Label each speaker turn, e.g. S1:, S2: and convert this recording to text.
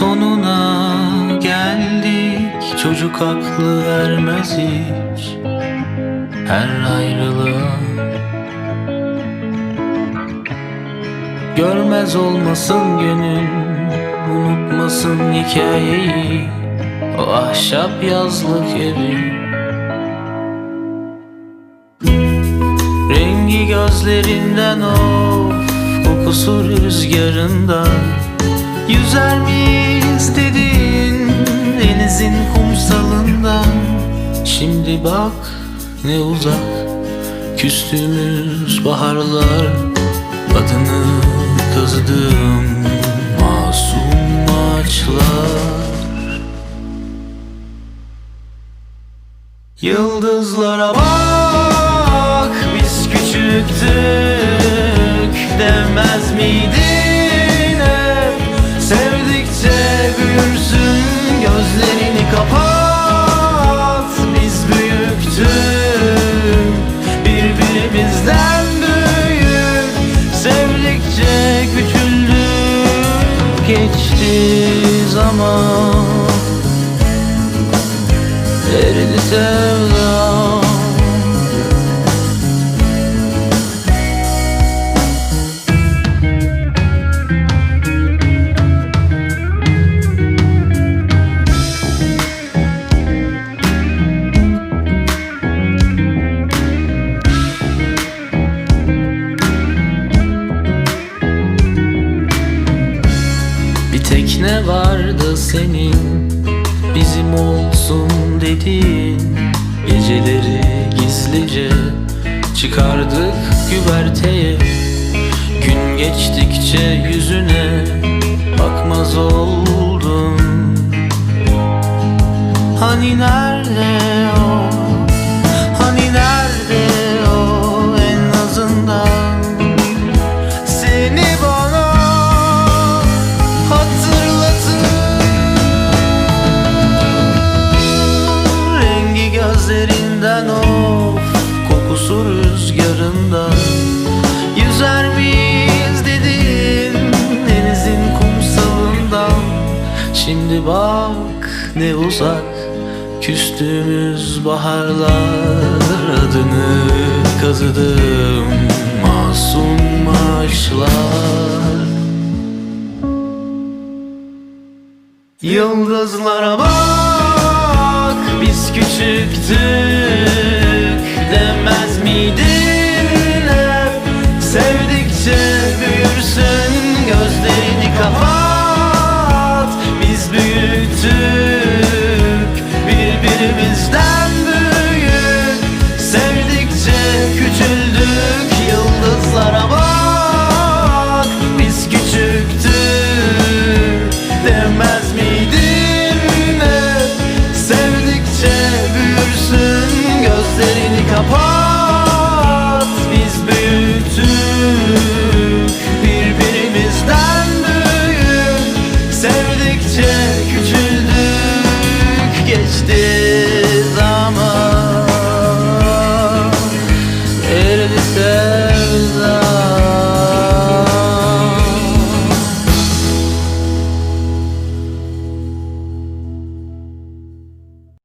S1: Sonuna geldik. Çocuk aklı ermez hiç Her ayrılığa. Görmez olmasın gönül Unutmasın hikayeyi. O ahşap yazlık evi. Rengi gözlerinden of Kokusu rüzgarında Yüzer dedin Denizin kumsalından Şimdi bak ne uzak Küstüğümüz baharlar. Adını kazıdığım Masum ağaçlar. Yıldızlara bak biz küçüktük demez miydin hep? Sevdikçe büyürsün geçti zaman. Eridi sevdam tekne vardı senin? Bizim olsun dediğin Geceleri gizlice Çıkardık güverteye. Gün geçtikçe yüzüne gözlerinden of Kokusu rüzgarından Yüzer miyiz dedin Denizin kumsalından Şimdi bak ne uzak Küstüğümüz baharlar Adını kazıdım Masum ağaçlar. Yıldızlara bak biz küçüktük apart.